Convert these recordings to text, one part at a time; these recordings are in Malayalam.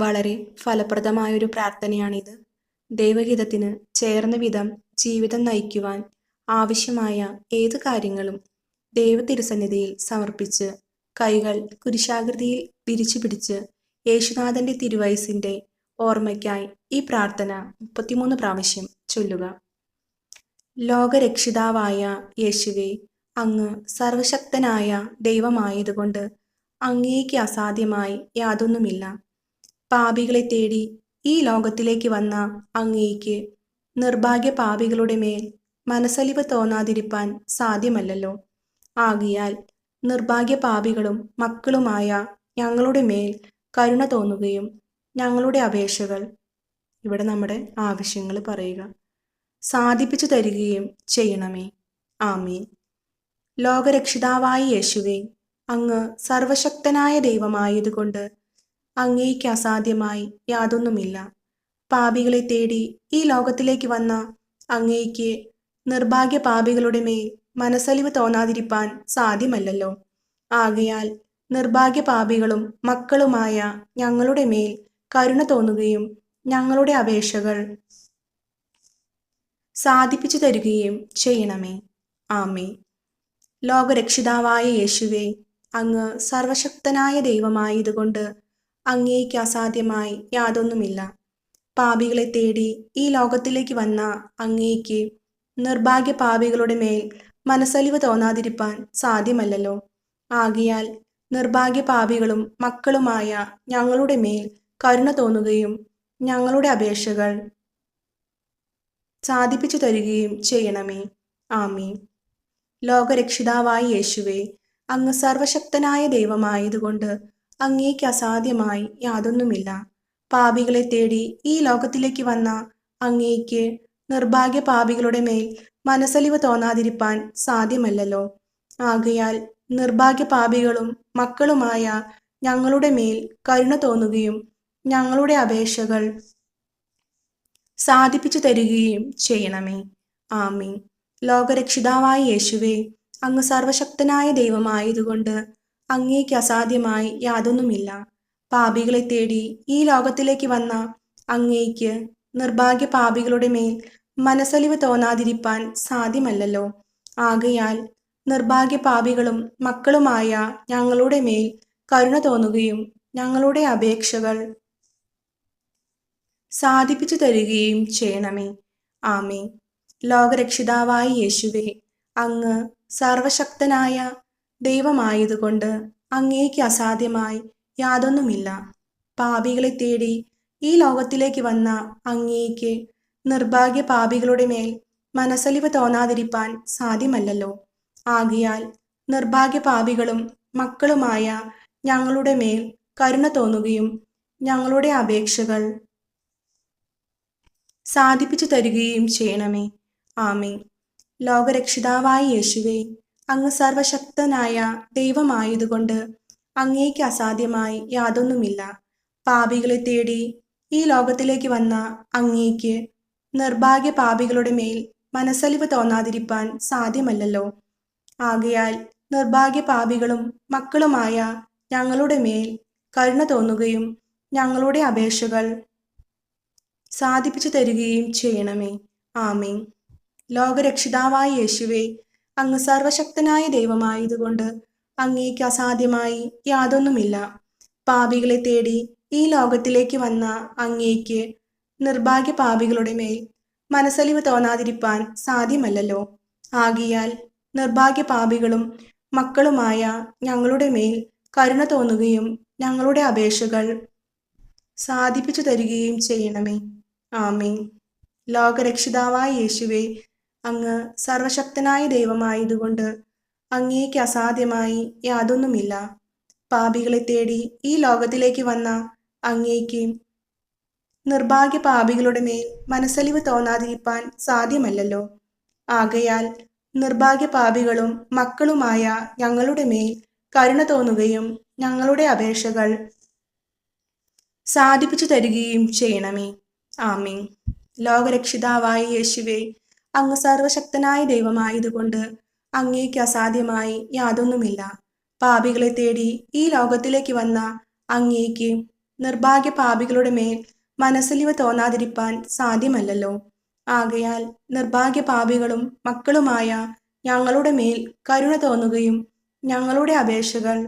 വളരെ ഫലപ്രദമായൊരു പ്രാർത്ഥനയാണിത്. ദൈവഹിതത്തിന് ചേർന്ന വിധം ജീവിതം നയിക്കുവാൻ ആവശ്യമായ ഏത് കാര്യങ്ങളും ദൈവ തിരുസന്നിധിയിൽ സമർപ്പിച്ച് കൈകൾ കുരിശാകൃതിയിൽ വിരിച്ചു പിടിച്ച് യേശുനാഥന്റെ തിരുവയസിന്റെ ഓർമ്മയ്ക്കായി ഈ പ്രാർത്ഥന മുപ്പത്തിമൂന്ന് പ്രാവശ്യം ചൊല്ലുക. ലോകരക്ഷിതാവായ യേശുവെ അങ്ങ് സർവശക്തനായ ദൈവമായതുകൊണ്ട് അങ്ങേക്ക് അസാധ്യമായി യാതൊന്നുമില്ല. പാപികളെ തേടി ഈ ലോകത്തിലേക്ക് വന്ന അങ്ങേക്ക് നിർഭാഗ്യ പാപികളുടെ മേൽ മനസ്സലിവ് തോന്നാതിരിപ്പാൻ സാധ്യമല്ലല്ലോ. ആകിയാൽ നിർഭാഗ്യ പാപികളും മക്കളുമായ ഞങ്ങളുടെ മേൽ കരുണ തോന്നുകയും ഞങ്ങളുടെ അപേക്ഷകൾ ഇവിടെ നമ്മുടെ ആവശ്യങ്ങൾ പറയുക. സാധിപ്പിച്ചു തരികയും ചെയ്യണമേ. ആമീൻ. ലോകരക്ഷിതാവായ യേശുവേ അങ്ങ് സർവശക്തനായ ദൈവമായതുകൊണ്ട് അങ്ങേക്ക് അസാധ്യമായി യാതൊന്നുമില്ല. പാപികളെ തേടി ഈ ലോകത്തിലേക്ക് വന്ന അങ്ങേക്ക് നിർഭാഗ്യ പാപികളുടെ മേൽ മനസ്സലിവ് തോന്നാതിരിപ്പാൻ സാധ്യമല്ലല്ലോ. ആകയാൽ നിർഭാഗ്യ പാപികളും മക്കളുമായ ഞങ്ങളുടെ മേൽ കരുണ തോന്നുകയും ഞങ്ങളുടെ അപേക്ഷകൾ സാധിപ്പിച്ചു തരികയും ചെയ്യണമേ. ആമേ ലോകരക്ഷിതാവായ യേശുവേ അങ്ങ് സർവശക്തനായ ദൈവമായതുകൊണ്ട് അങ്ങേക്ക് അസാധ്യമായി യാതൊന്നുമില്ല. പാപികളെ തേടി ഈ ലോകത്തിലേക്ക് വന്ന അങ്ങേക്ക് നിർഭാഗ്യ പാപികളുടെ മേൽ മനസ്സലിവ് തോന്നാതിരിപ്പാൻ സാധ്യമല്ലല്ലോ. ആകിയാൽ നിർഭാഗ്യ പാപികളും മക്കളുമായ ഞങ്ങളുടെ മേൽ കരുണ തോന്നുകയും ഞങ്ങളുടെ അപേക്ഷകൾ സാധിപ്പിച്ചു തരികയും ചെയ്യണമേ. ആമീൻ. ലോകരക്ഷിതാവായ യേശുവേ അങ്ങ് സർവശക്തനായ ദൈവമായതുകൊണ്ട് അങ്ങേക്ക് അസാധ്യമായി യാതൊന്നുമില്ല. പാപികളെ തേടി ഈ ലോകത്തിലേക്ക് വന്ന അങ്ങേക്ക് നിർഭാഗ്യ പാപികളുടെ മേൽ മനസ്സലിവ് തോന്നാതിരിപ്പാൻ സാധ്യമല്ലല്ലോ. ആകയാൽ നിർഭാഗ്യ പാപികളും മക്കളുമായ ഞങ്ങളുടെ മേൽ കരുണ തോന്നുകയും ഞങ്ങളുടെ അപേക്ഷകൾ സാധിപ്പിച്ചു തരികയും ചെയ്യണമേ. ആമീൻ. ലോകരക്ഷിതാവായ യേശുവേ അങ്ങ് സർവശക്തനായ ദൈവമായതുകൊണ്ട് അങ്ങേക്ക് അസാധ്യമായി യാതൊന്നുമില്ല. പാപികളെ തേടി ഈ ലോകത്തിലേക്ക് വന്ന അങ്ങേക്ക് നിർഭാഗ്യ പാപികളുടെ മേൽ മനസ്സലിവ് തോന്നാതിരിപ്പാൻ സാധ്യമല്ലല്ലോ. ആകയാൽ നിർഭാഗ്യ പാപികളും മക്കളുമായ ഞങ്ങളുടെ മേൽ കരുണ തോന്നുകയും ഞങ്ങളുടെ അപേക്ഷകൾ സാധിപ്പിച്ചു തരികയും ചെയ്യണമേ. ആമേ ലോകരക്ഷിതാവായ യേശുവേ അങ്ങ് സർവശക്തനായ ദൈവമായതുകൊണ്ട് അങ്ങേക്ക് അസാധ്യമായി യാതൊന്നുമില്ല. പാപികളെ തേടി ഈ ലോകത്തിലേക്ക് വന്ന അങ്ങേക്ക് നിർഭാഗ്യ പാപികളുടെ മേൽ മനസ്സലിവ് തോന്നാതിരിപ്പാൻ സാധ്യമല്ലല്ലോ. ആകിയാൽ നിർഭാഗ്യ പാപികളും മക്കളുമായ ഞങ്ങളുടെ മേൽ കരുണ തോന്നുകയും ഞങ്ങളുടെ അപേക്ഷകൾ സാധിപ്പിച്ചു തരികയും ചെയ്യണമേ. ആമേ ലോകരക്ഷിതാവായ യേശുവെ അങ്ങ് സർവശക്തനായ ദൈവമായതുകൊണ്ട് അങ്ങേക്ക് അസാധ്യമായി യാതൊന്നുമില്ല. പാപികളെ തേടി ഈ ലോകത്തിലേക്ക് വന്ന അങ്ങേക്ക് നിർഭാഗ്യ പാപികളുടെ മേൽ മനസ്സലിവ് തോന്നാതിരിപ്പാൻ സാധ്യമല്ലല്ലോ. ആകയാൽ നിർഭാഗ്യ പാപികളും മക്കളുമായ ഞങ്ങളുടെ മേൽ കരുണ തോന്നുകയും ഞങ്ങളുടെ അപേക്ഷകൾ സാധിപ്പിച്ചു തരികയും ചെയ്യണമേ. ആമേ ലോകരക്ഷിതാവായ യേശുവെ അങ്ങ് സർവശക്തനായ ദൈവമായതുകൊണ്ട് അങ്ങേക്ക് അസാധ്യമായി യാതൊന്നുമില്ല. പാപികളെ തേടി ഈ ലോകത്തിലേക്ക് വന്ന അങ്ങേക്ക് നിർഭാഗ്യ പാപികളുടെ മേൽ മനസ്സലിവ് തോന്നാതിരിപ്പാൻ സാധ്യമല്ലല്ലോ. ആകിയാൽ നിർഭാഗ്യ പാപികളും മക്കളുമായ ഞങ്ങളുടെ മേൽ കരുണ തോന്നുകയും ഞങ്ങളുടെ അപേക്ഷകൾ സാധിപ്പിച്ചു തരികയും ചെയ്യണമേ. ആമീൻ. ലോകരക്ഷിതാവായ യേശുവെ അങ്ങ് സർവശക്തനായ ദൈവമായതുകൊണ്ട് അങ്ങേക്ക് അസാധ്യമായി യാതൊന്നുമില്ല. പാപികളെ തേടി ഈ ലോകത്തിലേക്ക് വന്ന അങ്ങേക്ക് നിർഭാഗ്യ പാപികളുടെ മേൽ മനസ്സലിവ് തോന്നാതിരിപ്പാൻ സാധ്യമല്ലല്ലോ. ആകയാൽ നിർഭാഗ്യ പാപികളും മക്കളുമായ ഞങ്ങളുടെ മേൽ കരുണ തോന്നുകയും ഞങ്ങളുടെ അപേക്ഷകൾ സാധിപ്പിച്ചു തരികയും ചെയ്യണമേ. ആമീൻ. ലോകരക്ഷിതാവായ യേശുവെ അങ്ങ് സർവശക്തനായ ദൈവമായതുകൊണ്ട് അങ്ങേക്ക് അസാധ്യമായി യാതൊന്നുമില്ല. പാപികളെ തേടി ഈ ലോകത്തിലേക്ക് വന്ന അങ്ങേക്ക് നിർഭാഗ്യ പാപികളുടെ മേൽ മനസ്സിലിവ തോന്നാതിരിപ്പാൻ സാധ്യമല്ലല്ലോ. ആകയാൽ നിർഭാഗ്യ പാപികളും മക്കളുമായ ഞങ്ങളുടെ മേൽ കരുണ തോന്നുകയും ഞങ്ങളുടെ അപേക്ഷകൾ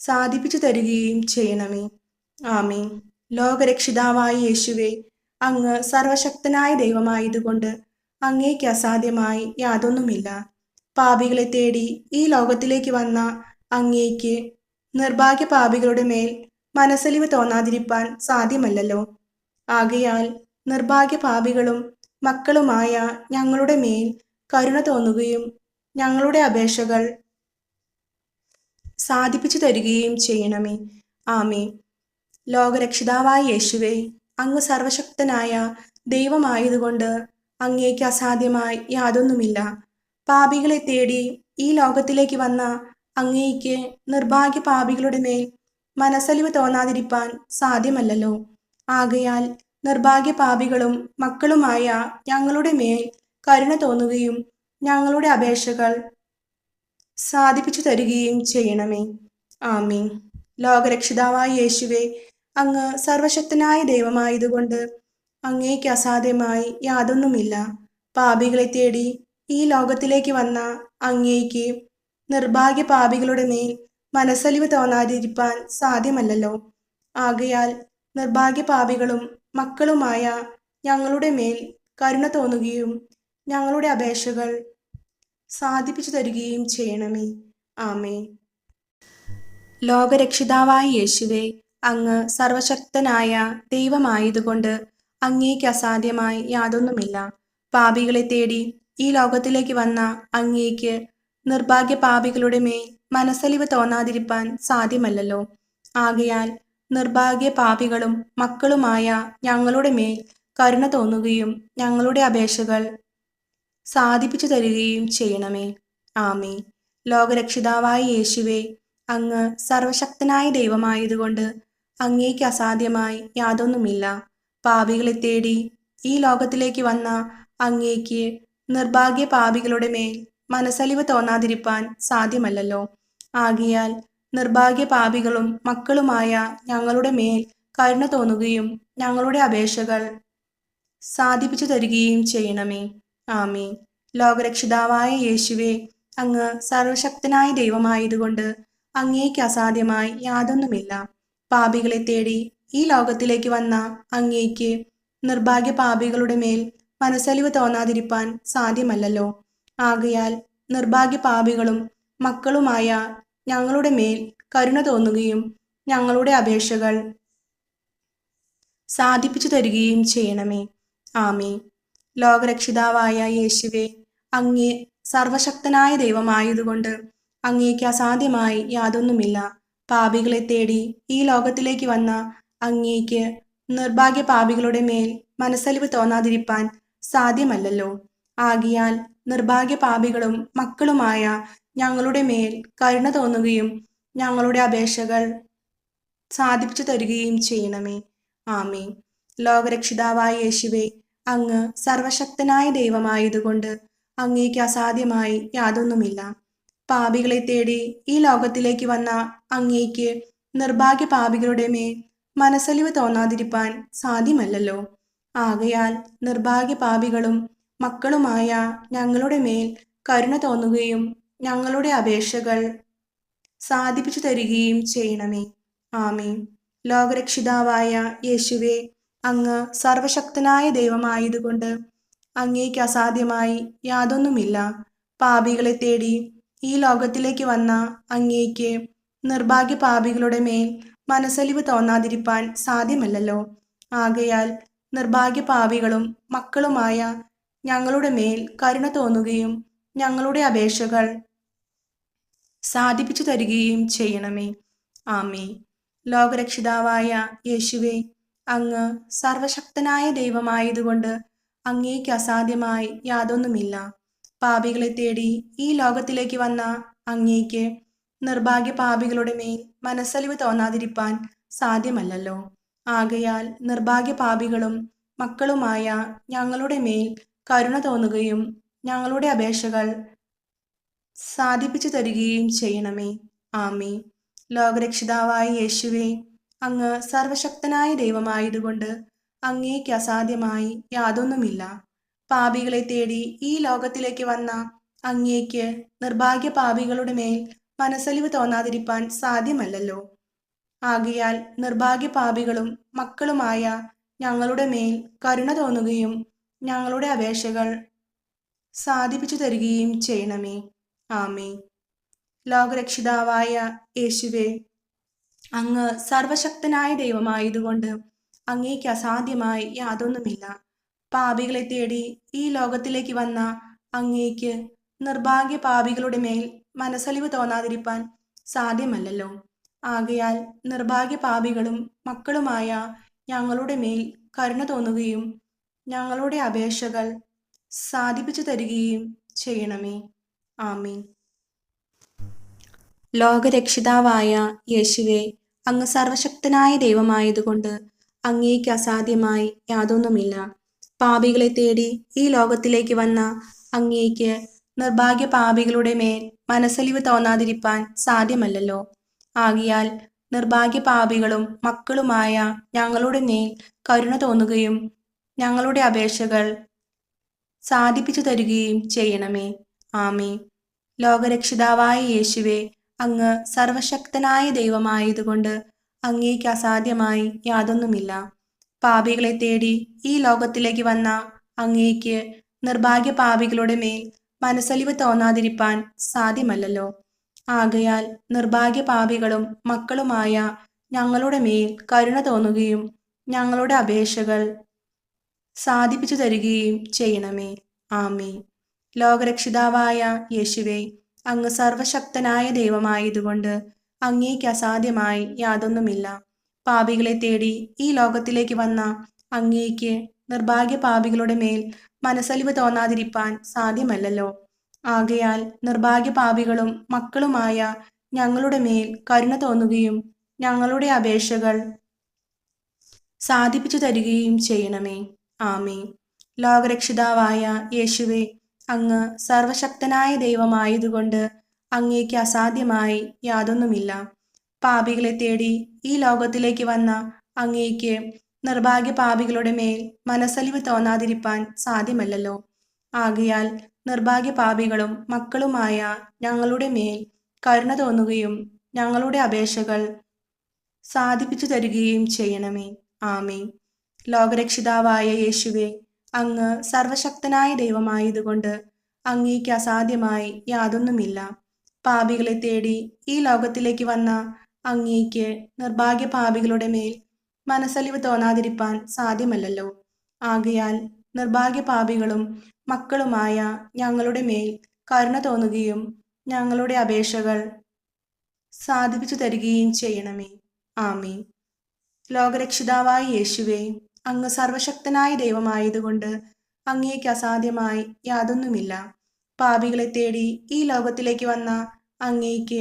സാധിപ്പിച്ചു തരികയും ചെയ്യണമേ. ആമേ ലോകരക്ഷിതാവായ യേശുവെ അങ്ങ് സർവശക്തനായ ദൈവമായതുകൊണ്ട് അങ്ങേക്ക് അസാധ്യമായി യാതൊന്നുമില്ല. പാപികളെ തേടി ഈ ലോകത്തിലേക്ക് വന്ന അങ്ങേക്ക് നിർഭാഗ്യ പാപികളുടെ മേൽ മനസ്സലിവ് തോന്നാതിരിപ്പാൻ സാധ്യമല്ലല്ലോ. ആകയാൽ നിർഭാഗ്യ പാപികളും മക്കളുമായ ഞങ്ങളുടെ മേൽ കരുണ തോന്നുകയും ഞങ്ങളുടെ അപേക്ഷകൾ സാധിപ്പിച്ചു തരികയും ചെയ്യണമേ. ആമേ ലോകരക്ഷിതാവായ യേശുവേ അങ്ങ് സർവശക്തനായ ദൈവമായതുകൊണ്ട് അങ്ങേക്ക് അസാധ്യമായി യാതൊന്നുമില്ല. പാപികളെ തേടി ഈ ലോകത്തിലേക്ക് വന്ന അങ്ങേക്ക് നിർഭാഗ്യ പാപികളുടെ മേൽ മനസ്സലിവ് തോന്നാതിരിപ്പാൻ സാധ്യമല്ലല്ലോ. ആകയാൽ നിർഭാഗ്യ പാപികളും മക്കളുമായ ഞങ്ങളുടെ മേൽ കരുണ തോന്നുകയും ഞങ്ങളുടെ അപേക്ഷകൾ സാധിപ്പിച്ചു തരികയും ചെയ്യണമേ. ആമീൻ. ലോകരക്ഷിതാവായ യേശുവെ അങ്ങ് സർവശക്തനായ ദൈവമായതുകൊണ്ട് അങ്ങേക്ക് അസാധ്യമായി യാതൊന്നുമില്ല. പാപികളെ തേടി ഈ ലോകത്തിലേക്ക് വന്ന അങ്ങേക്ക് നിർഭാഗ്യ പാപികളുടെ മേൽ മനസ്സലിവ് തോന്നാതിരിപ്പാൻ സാധ്യമല്ലല്ലോ. ആകയാൽ നിർഭാഗ്യ പാപികളും മക്കളുമായ ഞങ്ങളുടെ മേൽ കരുണ തോന്നുകയും ഞങ്ങളുടെ അപേക്ഷകൾ സാധിപ്പിച്ചു തരികയും ചെയ്യണമേ. ആമേ ലോകരക്ഷിതാവായ യേശുവെ അങ്ങ് സർവശക്തനായ ദൈവമായതുകൊണ്ട് അങ്ങേക്ക് അസാധ്യമായി യാതൊന്നുമില്ല. പാപികളെ തേടി ഈ ലോകത്തിലേക്ക് വന്ന അങ്ങേക്ക് നിർഭാഗ്യ പാപികളുടെ മേൽ മനസ്സലിവ് തോന്നാതിരിപ്പാൻ സാധ്യമല്ലല്ലോ. ആകയാൽ നിർഭാഗ്യ പാപികളും മക്കളുമായ ഞങ്ങളുടെ മേൽ കരുണ തോന്നുകയും ഞങ്ങളുടെ അപേക്ഷകൾ സാധിപ്പിച്ചു തരികയും ചെയ്യണമേ. ആമേ ലോകരക്ഷിതാവായ യേശുവെ അങ്ങ് സർവശക്തനായ ദൈവമായതുകൊണ്ട് അങ്ങേക്ക് അസാധ്യമായി യാതൊന്നുമില്ല. പാപികളെ തേടി ഈ ലോകത്തിലേക്ക് വന്ന അങ്ങേക്ക് നിർഭാഗ്യ പാപികളുടെ മേൽ മനസ്സലിവ് തോന്നാതിരിപ്പാൻ സാധ്യമല്ലല്ലോ. ആകിയാൽ നിർഭാഗ്യ പാപികളും മക്കളുമായ ഞങ്ങളുടെ മേൽ കരുണ തോന്നുകയും ഞങ്ങളുടെ അപേക്ഷകൾ സാധിപ്പിച്ചു തരികയും ചെയ്യണമേ. ആമീൻ. ലോകരക്ഷിതാവായ യേശുവെ അങ്ങ് സർവശക്തനായ ദൈവമായതുകൊണ്ട് അങ്ങേക്ക് അസാധ്യമായി യാതൊന്നുമില്ല. പാപികളെ തേടി ഈ ലോകത്തിലേക്ക് വന്ന അങ്ങേക്ക് നിർഭാഗ്യ പാപികളുടെ മേൽ മനസ്സലിവ് തോന്നാതിരിപ്പാൻ സാധ്യമല്ലല്ലോ. ആകയാൽ നിർഭാഗ്യ പാപികളും മക്കളുമായ ഞങ്ങളുടെ മേൽ കരുണ തോന്നുകയും ഞങ്ങളുടെ അപേക്ഷകൾ സാധിപ്പിച്ചു തരികയും ചെയ്യണമേ. ആമേ ലോകരക്ഷിതാവായ യേശുവെ അങ്ങേ സർവശക്തനായ ദൈവമായതുകൊണ്ട് അങ്ങേക്ക് അസാധ്യമായി യാതൊന്നുമില്ല. പാപികളെ തേടി ഈ ലോകത്തിലേക്ക് വന്ന അങ്ങേക്ക് നിർഭാഗ്യ പാപികളുടെ മേൽ മനസ്സലിവ് തോന്നാതിരിപ്പാൻ സാധ്യമല്ലല്ലോ. ആകിയാൽ നിർഭാഗ്യ പാപികളും മക്കളുമായ ഞങ്ങളുടെ മേൽ കരുണ തോന്നുകയും ഞങ്ങളുടെ അപേക്ഷകൾ സാധിപ്പിച്ചു തരികയും ചെയ്യണമേ. ആമേ ലോകരക്ഷിതാവായ യേശുവെ അങ്ങ് സർവശക്തനായ ദൈവമായതുകൊണ്ട് അങ്ങേക്ക് അസാധ്യമായി യാതൊന്നുമില്ല. പാപികളെ തേടി ഈ ലോകത്തിലേക്ക് വന്ന അങ്ങേക്ക് നിർഭാഗ്യ പാപികളുടെ മേൽ മനസ്സലിവ് തോന്നാതിരിപ്പാൻ സാധ്യമല്ലല്ലോ. ആകയാൽ നിർഭാഗ്യ പാപികളും മക്കളുമായ ഞങ്ങളുടെ മേൽ കരുണ തോന്നുകയും ഞങ്ങളുടെ അപേക്ഷകൾ സാധിപ്പിച്ചു തരികയും ചെയ്യണമേ. ആമേ ലോകരക്ഷിതാവായ യേശുവെ അങ്ങ് സർവശക്തനായ ദൈവമായതുകൊണ്ട് അങ്ങേക്ക് അസാധ്യമായി യാതൊന്നുമില്ല. പാപികളെ തേടി ഈ ലോകത്തിലേക്ക് വന്ന അങ്ങേക്ക് നിർഭാഗ്യ പാപികളുടെ മേൽ മനസ്സലിവ് തോന്നാതിരിപ്പാൻ സാധ്യമല്ലല്ലോ. ആകയാൽ നിർഭാഗ്യപാവികളും മക്കളുമായ ഞങ്ങളുടെ മേൽ കരുണ തോന്നുകയും ഞങ്ങളുടെ അപേക്ഷകൾ സാധിപ്പിച്ചു തരികയും ചെയ്യണമേ. ആമേ ലോകരക്ഷിതാവായ യേശുവെ അങ്ങ് സർവശക്തനായ ദൈവമായതുകൊണ്ട് അങ്ങേക്ക് അസാധ്യമായി യാതൊന്നുമില്ല. പാപികളെ തേടി ഈ ലോകത്തിലേക്ക് വന്ന അങ്ങേക്ക് നിർഭാഗ്യ പാപികളുടെ മേൽ മനസ്സലിവ് തോന്നാതിരിപ്പാൻ സാധ്യമല്ലല്ലോ. ആകയാൽ നിർഭാഗ്യ പാപികളും മക്കളുമായ ഞങ്ങളുടെ മേൽ കരുണ തോന്നുകയും ഞങ്ങളുടെ അപേക്ഷകൾ സാധിപ്പിച്ചു തരികയും ചെയ്യണമേ. ആമേ ലോകരക്ഷിതാവായ യേശുവേ അങ്ങ് സർവശക്തനായ ദൈവമായതുകൊണ്ട് അങ്ങേക്ക് അസാധ്യമായി യാതൊന്നുമില്ല. പാപികളെ തേടി ഈ ലോകത്തിലേക്ക് വന്ന അങ്ങേക്ക് നിർഭാഗ്യ പാപികളുടെ മേൽ മനസ്സലിവ് തോന്നാതിരിപ്പാൻ സാധ്യമല്ലല്ലോ. ആകയാൽ നിർഭാഗ്യപാപികളും മക്കളുമായ ഞങ്ങളുടെ മേൽ കരുണ തോന്നുകയും ഞങ്ങളുടെ അപേക്ഷകൾ സാധിപ്പിച്ചു തരികയും ചെയ്യണമേ. ആമേ ലോകരക്ഷിതാവായ യേശുവേ അങ്ങ് സർവശക്തനായ ദൈവമായതുകൊണ്ട് അങ്ങേക്ക് അസാധ്യമായി യാതൊന്നുമില്ല. പാപികളെ തേടി ഈ ലോകത്തിലേക്ക് വന്ന അങ്ങേക്ക് നിർഭാഗ്യ പാപികളുടെ മേൽ മനസ്സലിവ് തോന്നാതിരിപ്പാൻ സാധ്യമല്ലല്ലോ. ആകയാൽ നിർഭാഗ്യ പാപികളും മക്കളുമായ ഞങ്ങളുടെ മേൽ കരുണ തോന്നുകയും ഞങ്ങളുടെ അപേക്ഷകൾ സാധിപ്പിച്ചു തരികയും ചെയ്യണമേ. ആമീൻ. ലോകരക്ഷിതാവായ യേശുവെ അങ്ങ് സർവശക്തനായ ദൈവമായതുകൊണ്ട് അങ്ങേക്ക് അസാധ്യമായി യാതൊന്നുമില്ല. പാപികളെ തേടി ഈ ലോകത്തിലേക്ക് വന്ന അങ്ങേക്ക് നിർഭാഗ്യ പാപികളുടെ മേൽ മനസ്സലിവ് തോന്നാതിരിപ്പാൻ സാധ്യമല്ലല്ലോ. ആകിയാൽ നിർഭാഗ്യ പാപികളും മക്കളുമായ ഞങ്ങളുടെ മേൽ കരുണ തോന്നുകയും ഞങ്ങളുടെ അപേക്ഷകൾ സാധിപ്പിച്ചു തരികയും ചെയ്യണമേ. ആമേ ലോകരക്ഷിതാവായ യേശുവെ അങ്ങ് സർവശക്തനായ ദൈവമായതുകൊണ്ട് അങ്ങേക്ക് അസാധ്യമായി യാതൊന്നുമില്ല. പാപികളെ തേടി ഈ ലോകത്തിലേക്ക് വന്ന അങ്ങേക്ക് നിർഭാഗ്യ പാപികളുടെ മേൽ മനസ്സലിവ് തോന്നാതിരിപ്പാൻ സാധ്യമല്ലല്ലോ. ആകയാൽ നിർഭാഗ്യപാപികളും മക്കളുമായ ഞങ്ങളുടെ മേൽ കരുണ തോന്നുകയും ഞങ്ങളുടെ അപേക്ഷകൾ സാധിപ്പിച്ചു തരികയും ചെയ്യണമേ. ആമേ ലോകരക്ഷിതാവായ യേശുവെ അങ്ങ് സർവശക്തനായ ദൈവമായതുകൊണ്ട് അങ്ങേക്ക് അസാധ്യമായി യാതൊന്നുമില്ല. പാപികളെ തേടി ഈ ലോകത്തിലേക്ക് വന്ന അങ്ങേക്ക് നിർഭാഗ്യ പാപികളുടെ മേൽ മനസ്സലിവ് തോന്നാതിരിപ്പാൻ സാധ്യമല്ലല്ലോ. ആകയാൽ നിർഭാഗ്യപാപികളും മക്കളുമായ ഞങ്ങളുടെ മേൽ കരുണ തോന്നുകയും ഞങ്ങളുടെ അപേക്ഷകൾ സാധിപ്പിച്ചു തരികയും ചെയ്യണമേ. ആമേ ലോകരക്ഷിതാവായ യേശുവെ അങ്ങ് സർവശക്തനായ ദൈവമായതുകൊണ്ട് അങ്ങേക്ക് അസാധ്യമായി യാതൊന്നുമില്ല. പാപികളെ തേടി ഈ ലോകത്തിലേക്ക് വന്ന അങ്ങേക്ക് നിർഭാഗ്യ പാപികളുടെ മേൽ മനസ്സലിവ് തോന്നാതിരിപ്പാൻ സാധ്യമല്ലല്ലോ. ആകയാൽ നിർഭാഗ്യ പാപികളും മക്കളുമായ ഞങ്ങളുടെ മേൽ കരുണ തോന്നുകയും ഞങ്ങളുടെ അപേക്ഷകൾ സാധിപ്പിച്ചു തരികയും ചെയ്യണമേ. ആമേ ലോകരക്ഷിതാവായ യേശുവെ അങ്ങ് സർവശക്തനായ ദൈവമായതുകൊണ്ട് അങ്ങേക്ക് അസാധ്യമായി യാതൊന്നുമില്ല. പാപികളെ തേടി ഈ ലോകത്തിലേക്ക് വന്ന അങ്ങേക്ക് നിർഭാഗ്യ പാപികളുടെ മേൽ മനസ്സലിവ് തോന്നാതിരിപ്പാൻ സാധ്യമല്ലല്ലോ. ആകയാൽ നിർഭാഗ്യപാപികളും മക്കളുമായ ഞങ്ങളുടെ മേൽ കരുണ തോന്നുകയും ഞങ്ങളുടെ അപേക്ഷകൾ സാധിപ്പിച്ചു തരികയും ചെയ്യണമേ. ആമേ ലോകരക്ഷിതാവായ യേശുവേ അങ്ങ് സർവശക്തനായ ദൈവമായതുകൊണ്ട് അങ്ങേക്ക് അസാധ്യമായി യാതൊന്നുമില്ല. പാപികളെ തേടി ഈ ലോകത്തിലേക്ക് വന്ന അങ്ങേക്ക്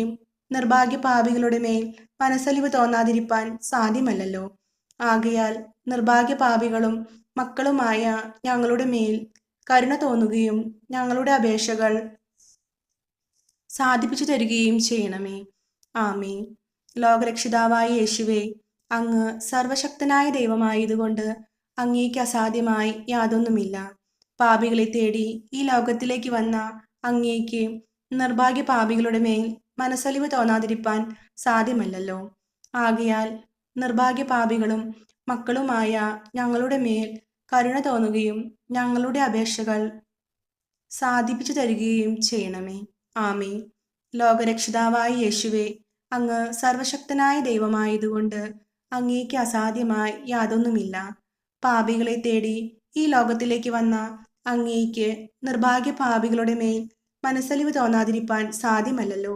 നിർഭാഗ്യ പാപികളുടെ മേൽ മനസ്സലിവ് തോന്നാതിരിപ്പാൻ സാധ്യമല്ലല്ലോ. ആകയാൽ നിർഭാഗ്യ പാപികളും മക്കളുമായ ഞങ്ങളുടെ മേൽ കരുണ തോന്നുകയും ഞങ്ങളുടെ അപേക്ഷകൾ സാധിപ്പിച്ചു തരികയും ചെയ്യണമേ. ആമേ ലോകരക്ഷിതാവായ യേശുവേ അങ്ങ് സർവശക്തനായ ദൈവമായതുകൊണ്ട് അങ്ങേക്ക് അസാധ്യമായി യാതൊന്നുമില്ല. പാപികളെ തേടി ഈ ലോകത്തിലേക്ക് വന്ന അങ്ങേക്ക് നിർഭാഗ്യ പാപികളുടെ മേൽ മനസ്സലിവ് തോന്നാതിരിപ്പാൻ സാധ്യമല്ലല്ലോ. ആകയാൽ നിർഭാഗ്യ പാപികളും മക്കളുമായ ഞങ്ങളുടെ മേൽ കരുണ തോന്നുകയും ഞങ്ങളുടെ അപേക്ഷകൾ സാധിപ്പിച്ചു തരികയും ചെയ്യണമേ. ആമേ ലോകരക്ഷിതാവായ യേശുവെ അങ്ങ് സർവശക്തനായ ദൈവമായതുകൊണ്ട് അങ്ങേക്ക് അസാധ്യമായി യാതൊന്നുമില്ല. പാപികളെ തേടി ഈ ലോകത്തിലേക്ക് വന്ന അങ്ങേക്ക് നിർഭാഗ്യ പാപികളുടെ മേൽ മനസ്സലിവ് തോന്നാതിരിപ്പാൻ സാധ്യമല്ലല്ലോ.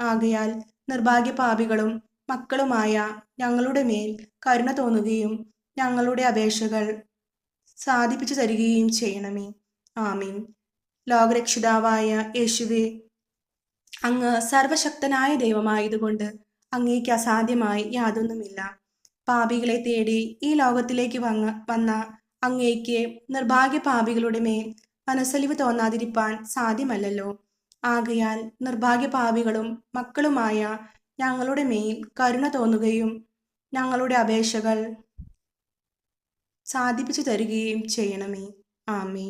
ആകയാൽ നിർഭാഗ്യ പാപികളും മക്കളുമായ ഞങ്ങളുടെ മേൽ കരുണ തോന്നുകയും ഞങ്ങളുടെ അപേക്ഷകൾ സാധിപ്പിച്ചു തരികയും ചെയ്യണമേ. ആമീൻ. ലോകരക്ഷിതാവായ യേശുവെ അങ്ങ് സർവശക്തനായ ദൈവമായതുകൊണ്ട് അങ്ങേക്ക് അസാധ്യമായി യാതൊന്നുമില്ല. പാപികളെ തേടി ഈ ലോകത്തിലേക്ക് വന്ന വന്ന അങ്ങേക്ക് നിർഭാഗ്യ പാപികളുടെ മേൽ മനസ്സലിവ് തോന്നാതിരിപ്പാൻ സാധ്യമല്ലല്ലോ. ആകയാൽ നിർഭാഗ്യ പാപികളും മക്കളുമായ ഞങ്ങളുടെ മേൽ കരുണ തോന്നുകയും ഞങ്ങളുടെ അപേക്ഷകൾ സാധിപ്പിച്ചു തരികയും ചെയ്യണമേ. ആമേ